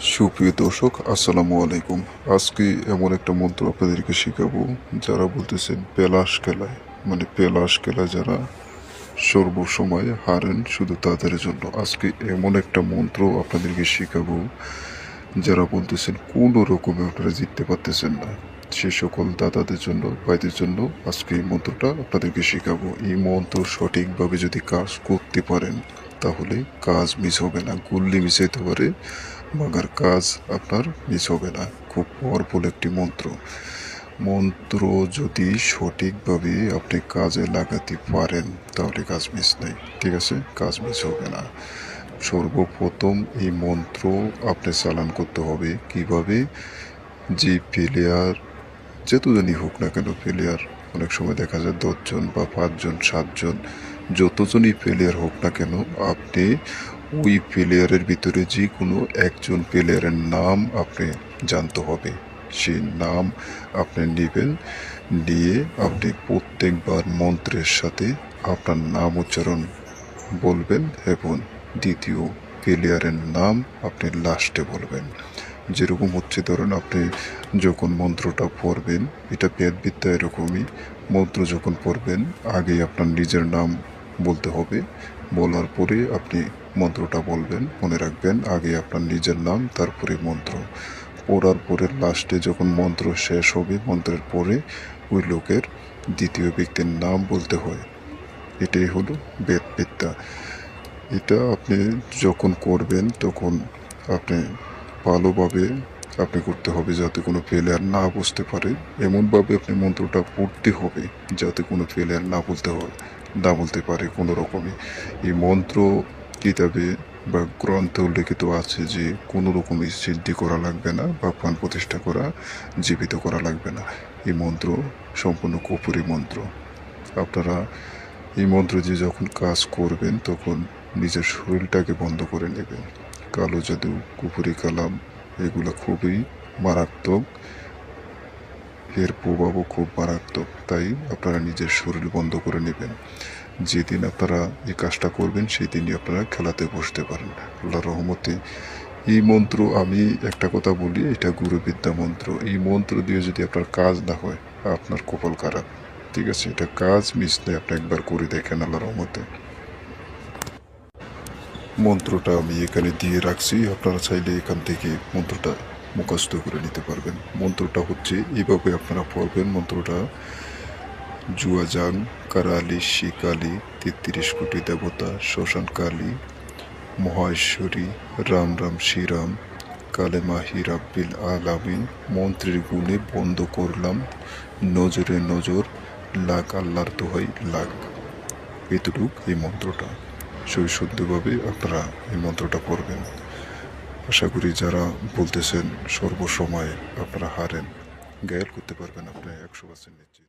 সুপ্রিয় দর্শক, আসসালামু আলাইকুম। আজকে এমন একটা মন্ত্র আপনাদেরকে শেখাবো, যারা বলতেছেন পেলাস খেলায় মানে পেলাস খেলা যারা সর্বসময় হারেন শুধু তাদের জন্য। আজকে এমন একটা মন্ত্র আপনাদেরকে শেখাবো, যারা বলতেছেন কোনো রকমে আপনারা জিততে পারতেছেন না। সে সকল দাদাদের জন্য, ভাইদের জন্য আজকে এই মন্ত্রটা আপনাদেরকে শেখাবো। এই মন্ত্র সঠিকভাবে যদি কাজ করতে পারেন, তাহলে কাজ মিস হবে না, গুল্লি মিস হতে পারে। মাগার কাজ আপনার মিস হবে না। খুব পাওয়ারফুল একটি মন্ত্র। মন্ত্র যদি সঠিকভাবে আপনি কাজে লাগাতে পারেন, তাহলে কাজ মিস নেই। ঠিক আছে? কাজ মিস হবে না। সর্বপ্রথম এই মন্ত্র আপনি চালান করতে হবে। কীভাবে? যে প্লেয়ার যতজনই হোক না কেন প্লেয়ার অনেক সময় দেখা যায় দশজন বা পাঁচজন, সাতজন, যতজনই প্লেয়ার হোক না কেন, আপনি ওই প্লেয়ারের ভিতরে যে কোনো একজন প্লেয়ারের নাম আপনি জানতে হবে। সেই নাম আপনি নেবেন, নিয়ে আপনি প্রত্যেকবার মন্ত্রের সাথে আপনার নাম উচ্চারণ বলবেন এবং দ্বিতীয় প্লেয়ারের নাম আপনি লাস্টে বলবেন। যেরকম হচ্ছে ধরুন আপনি যখন মন্ত্রটা পড়বেন, এটা বেদবিদ্যা এরকমই, মন্ত্র যখন পড়বেন আগে আপনার নিজের নাম বলতে হবে। বলার পরে আপনি মন্ত্রটা বলবেন, মনে রাখবেন, আগে আপনার নিজের নাম, তারপরে মন্ত্র। পড়ার পরে লাস্টে যখন মন্ত্র শেষ হবে, মন্ত্রের পরে ওই লোকের দ্বিতীয় ব্যক্তির নাম বলতে হয়। এটাই হলো বেদবিদ্যা। এটা আপনি যখন করবেন, তখন আপনি ভালোভাবে আপনি করতে হবে যাতে কোনো প্লেয়ার না বুঝতে পারে। এমনভাবে আপনি মন্ত্রটা পড়তে হবে যাতে কোনো ফেলিয়ার না বলতে হয়, না বলতে পারে কোনো রকমে। এই মন্ত্র কিতাবে বা গ্রন্থে উল্লেখিত আছে যে কোনো রকমই সিদ্ধি করা লাগবে না বা প্রাণ প্রতিষ্ঠা করা, জীবিত করা লাগবে না। এই মন্ত্র সম্পূর্ণ কপুরি মন্ত্র। আপনারা এই মন্ত্র যে যখন কাজ করবেন, তখন নিজের শরীরটাকে বন্ধ করে নেবেন। কালো জাদু, কুপুরি কালাম, এগুলো খুবই মারাত্মক। এর প্রভাবও খুব মারাত্মক। তাই আপনারা নিজের শরীর বন্ধ করে নেবেন। যেদিন আপনারা এই কাজটা করবেন সেই দিনই আপনারা খেলাতে বসতে পারেন। আল্লাহ রহমতে এই মন্ত্র আমি একটা কথা বলি, এটা গুরুবিদ্যা মন্ত্র। এই মন্ত্র দিয়ে যদি আপনার কাজ না হয়, আপনার কপাল খারাপ। ঠিক আছে? এটা কাজ মিস নেই, আপনি একবার করে দেখেন আল্লাহ রহমতে। মন্ত্রটা আমি এখানে দিয়ে রাখছি, আপনারা চাইলে এখান থেকে মন্ত্রটা মুখস্থ করে নিতে পারবেন। মন্ত্রটা হচ্ছে এইভাবে আপনারা পড়বেন, মন্ত্রটা জুয়াজাং কারালি, শিকালি, তেত্রিশ কোটি দেবতা শ্মশান কালী মহেশ্বরী, রাম রাম শ্রীরাম, কালেমা হিরাব্বিল আলামিন, মন্ত্রীর গুণে বন্ধ করলাম, নজরে নজর, লাখ আল্লাহর দোহাই লাখ। এতটুক এই মন্ত্রটা। সই শুদ্ধভাবে আপনারা এই মন্ত্রটা পড়বেন। আশা করি যারা বলতেছেন সর্বসময় আপনারা হারেন। গায়াল করতে পারবেন আপনি একশো পার্সেন্ট নিশ্চিত।